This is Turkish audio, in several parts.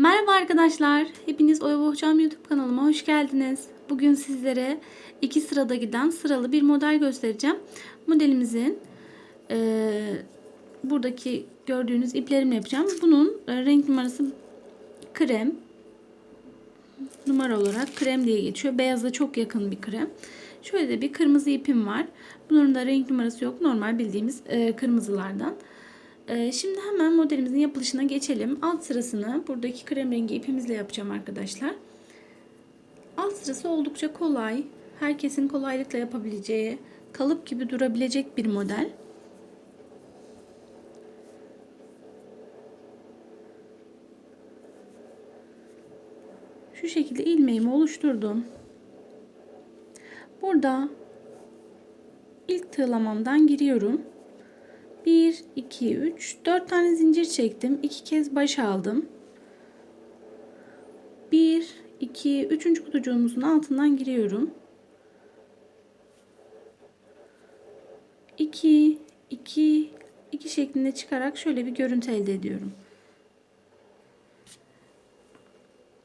Merhaba arkadaşlar. Hepiniz Oya Bohçam YouTube kanalıma hoş geldiniz. Bugün sizlere iki sırada giden sıralı bir model göstereceğim. Modelimizin eee, buradaki gördüğünüz iplerimle yapacağım. Bunun e, renk numarası krem. Numara olarak krem diye geçiyor. Beyaza çok yakın bir krem. Şöyle de bir kırmızı ipim var. Bunun da renk numarası yok. Normal bildiğimiz e, kırmızılardan. Ee, Şimdi hemen modelimizin yapılışına geçelim. Alt sırasını buradaki krem rengi ipimizle yapacağım arkadaşlar. Alt sırası oldukça kolay. Herkesin kolaylıkla yapabileceği, kalıp gibi durabilecek bir model. Şu şekilde ilmeğimi oluşturdum. Burada ilk tığlamamdan giriyorum. 1, 2, 3, 4 tane zincir çektim. 2 kez baş aldım. 1, 2, 3. kutucuğumuzun altından giriyorum. 2, 2, 2 şeklinde çıkarak şöyle bir görüntü elde ediyorum.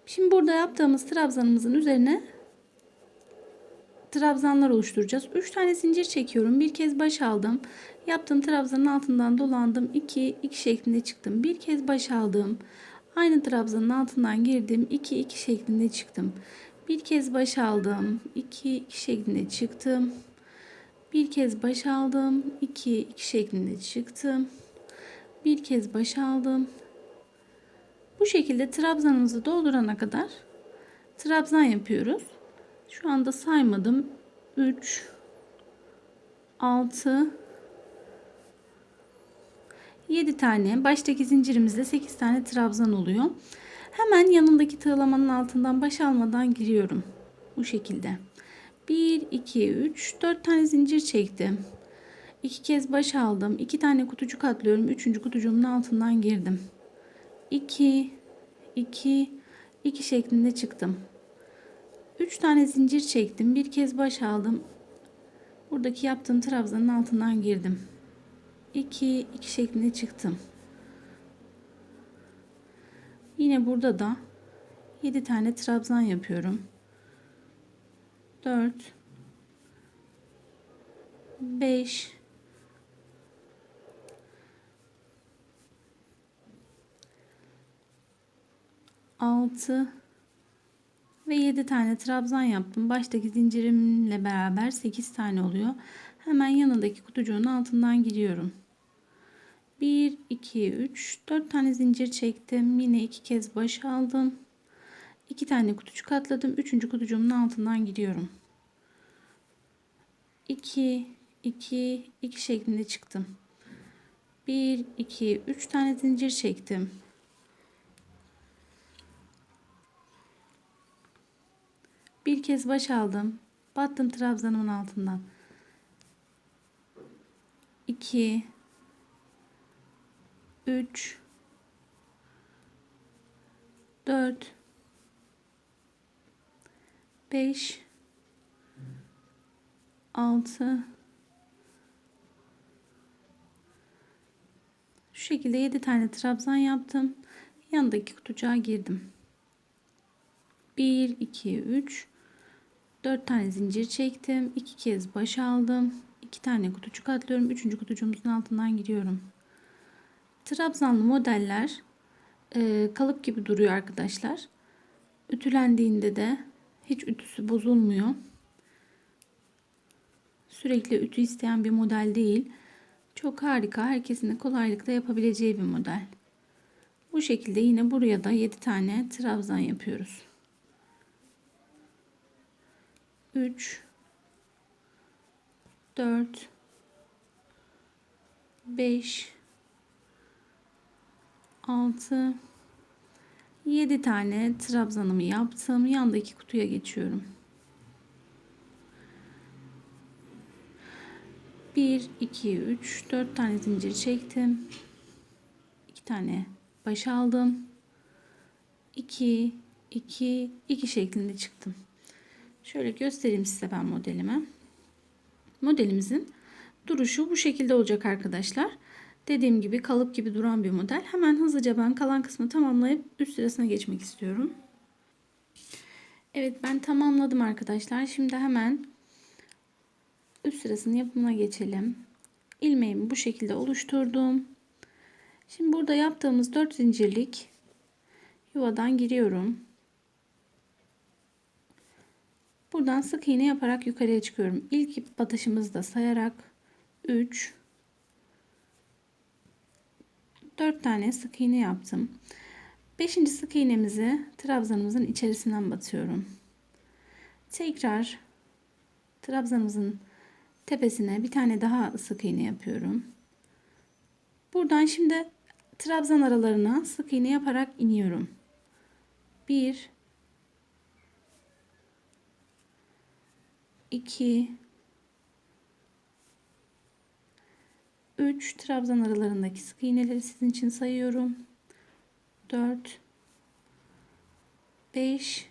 Şimdi burada yaptığımız trabzanımızın üzerine trabzanlar oluşturacağız. 3 tane zincir çekiyorum. Bir kez baş aldım. Yaptığım trabzanın altından dolandım. 2 2 şeklinde çıktım. Bir kez baş aldım. Aynı trabzanın altından girdim. 2 2 şeklinde çıktım. Bir kez baş aldım. 2 2 şeklinde çıktım. Bir kez baş aldım. 2 2 şeklinde çıktım. Bir kez baş aldım. Bu şekilde trabzanımızı doldurana kadar trabzan yapıyoruz. Şu anda saymadım. 3 6 7 tane. Baştaki zincirimizde 8 tane trabzan oluyor. Hemen yanındaki tığlamanın altından baş almadan giriyorum. Bu şekilde. 1 2 3 4 tane zincir çektim. 2 kez baş aldım. 2 tane kutucuk atlıyorum. 3. kutucuğumun altından girdim. 2 2 2 şeklinde çıktım. 3 tane zincir çektim. Bir kez baş aldım. Buradaki yaptığım trabzanın altından girdim. 2 2 şeklinde çıktım. Yine burada da 7 tane trabzan yapıyorum. 4 5 6 ve 7 tane trabzan yaptım. Baştaki zincirimle beraber 8 tane oluyor. Hemen yanındaki kutucuğun altından giriyorum. 1 2 3 4 tane zincir çektim. Yine 2 kez baş aldım. 2 tane kutucuk atladım. 3. kutucuğumun altından giriyorum. 2 2 2 şeklinde çıktım. 1 2 3 tane zincir çektim. Kez baş aldım. Battım trabzanımın altından. 2 3 4 5 6 Şu şekilde 7 tane trabzan yaptım. Yanındaki kutucuğa girdim. 1 2 3 4 tane zincir çektim. 2 kez baş aldım. 2 tane kutucuk atlıyorum. 3. kutucuğumuzun altından giriyorum. Trabzanlı modeller e, kalıp gibi duruyor arkadaşlar. Ütülendiğinde de hiç ütüsü bozulmuyor. Sürekli ütü isteyen bir model değil. Çok harika. Herkesin de kolaylıkla yapabileceği bir model. Bu şekilde yine buraya da 7 tane trabzan yapıyoruz. 3 4 5 6 7 tane trabzanımı yaptım. Yandaki kutuya geçiyorum. 1 2 3 4 tane zincir çektim. 2 tane baş aldım. 2 2 2 şeklinde çıktım. Şöyle göstereyim size ben modelimi. Modelimizin duruşu bu şekilde olacak arkadaşlar. Dediğim gibi kalıp gibi duran bir model. Hemen hızlıca ben kalan kısmı tamamlayıp üst sırasına geçmek istiyorum. Evet ben tamamladım arkadaşlar. Şimdi hemen üst sırasının yapımına geçelim. İlmeğimi bu şekilde oluşturdum. Şimdi burada yaptığımız 4 zincirlik yuvadan giriyorum. Buradan sık iğne yaparak yukarıya çıkıyorum. İlk batışımızı da sayarak 3 4 tane sık iğne yaptım. 5. sık iğnemizi trabzanımızın içerisinden batıyorum. Tekrar trabzanımızın tepesine bir tane daha sık iğne yapıyorum. Buradan şimdi trabzan aralarına sık iğne yaparak iniyorum. 1 2 3 trabzan aralarındaki sık iğneleri sizin için sayıyorum. 4 5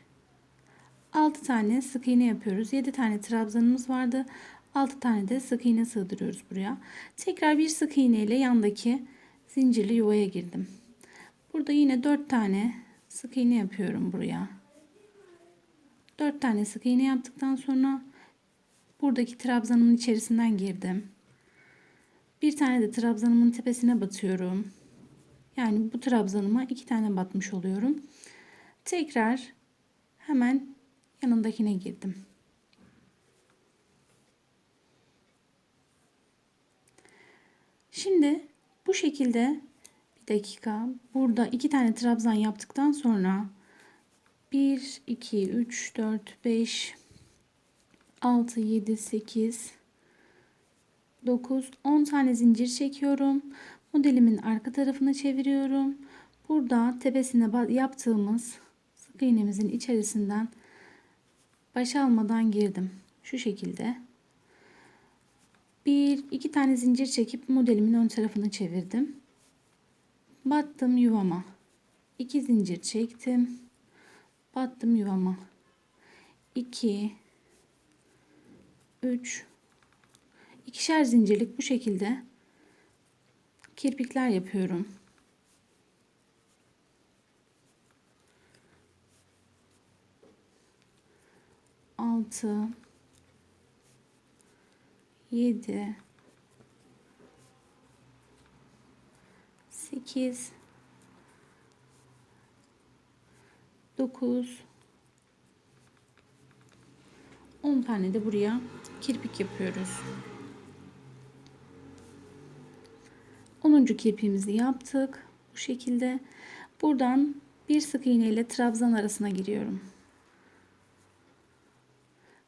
6 tane sık iğne yapıyoruz. 7 tane trabzanımız vardı. 6 tane de sık iğne sığdırıyoruz buraya. Tekrar bir sık iğne ile yandaki zincirli yuvaya girdim. Burada yine 4 tane sık iğne yapıyorum buraya. 4 tane sık iğne yaptıktan sonra buradaki trabzanımın içerisinden girdim. Bir tane de trabzanımın tepesine batıyorum. Yani bu trabzanıma iki tane batmış oluyorum. Tekrar hemen yanındakine girdim. Şimdi bu şekilde bir dakika burada iki tane trabzan yaptıktan sonra 1 2 3 4 5 6 7 8 9 10 tane zincir çekiyorum. Modelimin arka tarafını çeviriyorum. Burada tepesine yaptığımız sık iğnemizin içerisinden baş almadan girdim. Şu şekilde. Bir iki tane zincir çekip modelimin ön tarafını çevirdim. Battım yuvama. 2 zincir çektim. Battım yuvama. 2 3 ikişer zincirlik bu şekilde kirpikler yapıyorum. Altı, yedi, sekiz, dokuz, on tane de buraya kirpik yapıyoruz. 10. kirpiğimizi yaptık. Bu şekilde buradan bir sık iğne ile trabzan arasına giriyorum.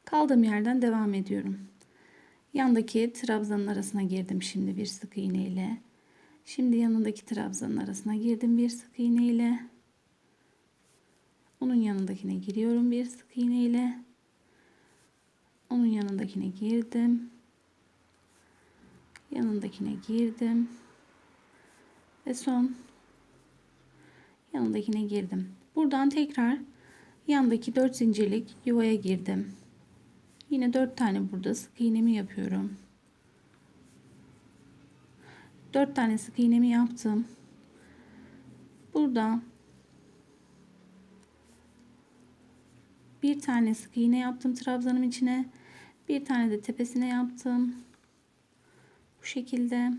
Kaldığım yerden devam ediyorum. Yandaki trabzanın arasına girdim şimdi bir sık iğne ile. Şimdi yanındaki trabzanın arasına girdim bir sık iğne ile. Onun yanındakine giriyorum bir sık iğne ile. Onun yanındakine girdim. Yanındakine girdim. Ve son yanındakine girdim. Buradan tekrar yandaki 4 zincirlik yuvaya girdim. Yine 4 tane burada sık iğnemi yapıyorum. 4 tane sık iğnemi yaptım. Burada bir tane sık iğne yaptım trabzanım içine. Bir tane de tepesine yaptım. Bu şekilde.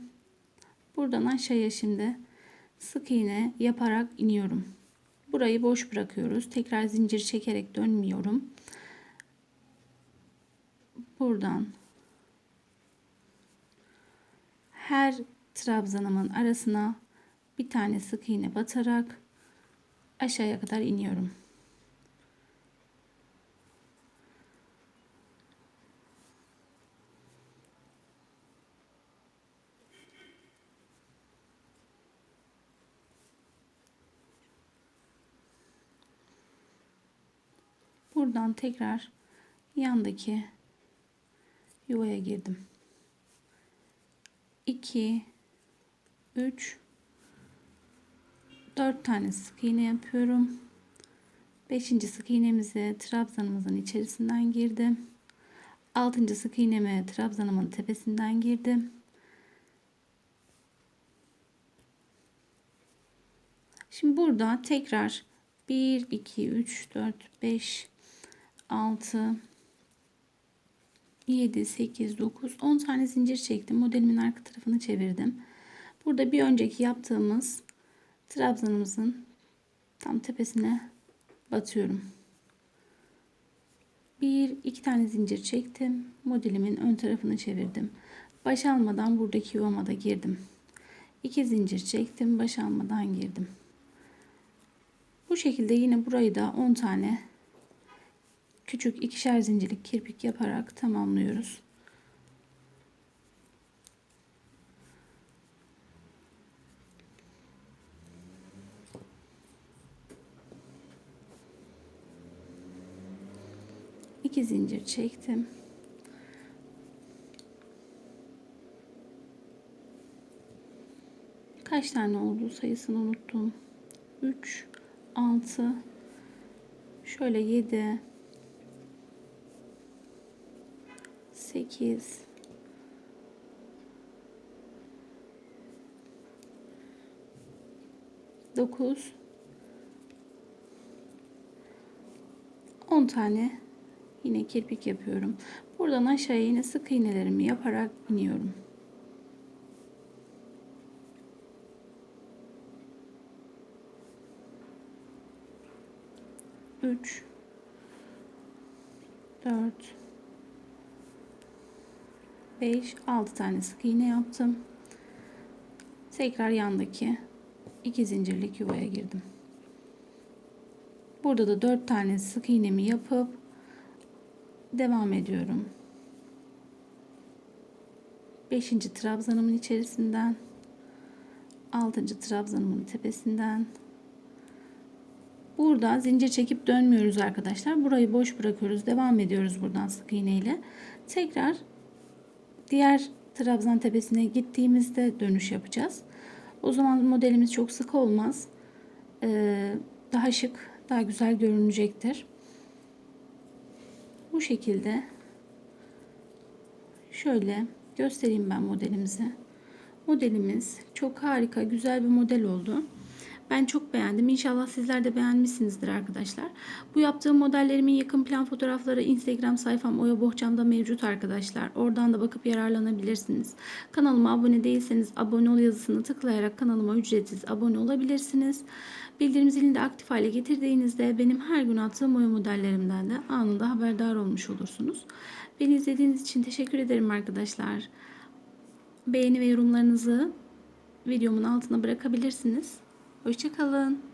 Buradan aşağıya şimdi sık iğne yaparak iniyorum. Burayı boş bırakıyoruz. Tekrar zincir çekerek dönmüyorum. Buradan her trabzanımın arasına bir tane sık iğne batarak aşağıya kadar iniyorum. Buradan tekrar yandaki yuvaya girdim. 2 3 4 tane sık iğne yapıyorum. 5. sık iğnemizi trabzanımızın içerisinden girdim. 6. sık iğneme trabzanımın tepesinden girdim. Şimdi burada tekrar 1, 2, 3, 4, 5, 6, 7, 8, 9, 10 tane zincir çektim. Modelimin arka tarafını çevirdim. Burada bir önceki yaptığımız trabzanımızın tam tepesine batıyorum. Bir, iki tane zincir çektim. Modelimin ön tarafını çevirdim. Baş almadan buradaki yuvama da girdim. İki zincir çektim. Baş almadan girdim. Bu şekilde yine burayı da 10 tane küçük ikişer zincirlik kirpik yaparak tamamlıyoruz. İki zincir çektim. Kaç tane oldu sayısını unuttum. 3 6 şöyle 7 8 9 10 tane yine kirpik yapıyorum. Buradan aşağıya yine sık iğnelerimi yaparak iniyorum. 3 4 5 6 tane sık iğne yaptım. Tekrar yandaki iki zincirlik yuvaya girdim. Burada da 4 tane sık iğnemi yapıp devam ediyorum. 5. trabzanımın içerisinden 6. trabzanımın tepesinden Burada zincir çekip dönmüyoruz arkadaşlar. Burayı boş bırakıyoruz. Devam ediyoruz buradan sık iğne ile. Tekrar diğer trabzan tepesine gittiğimizde dönüş yapacağız. O zaman modelimiz çok sık olmaz. Ee, daha şık, daha güzel görünecektir. Bu şekilde şöyle göstereyim ben modelimizi. Modelimiz çok harika, güzel bir model oldu. Ben çok beğendim. İnşallah sizler de beğenmişsinizdir arkadaşlar. Bu yaptığım modellerimin yakın plan fotoğrafları Instagram sayfam Oya Bohçam'da mevcut arkadaşlar. Oradan da bakıp yararlanabilirsiniz. Kanalıma abone değilseniz abone ol yazısını tıklayarak kanalıma ücretsiz abone olabilirsiniz. Bildirim zilini de aktif hale getirdiğinizde benim her gün attığım oya modellerimden de anında haberdar olmuş olursunuz. Beni izlediğiniz için teşekkür ederim arkadaşlar. Beğeni ve yorumlarınızı videomun altına bırakabilirsiniz. Hoşçakalın.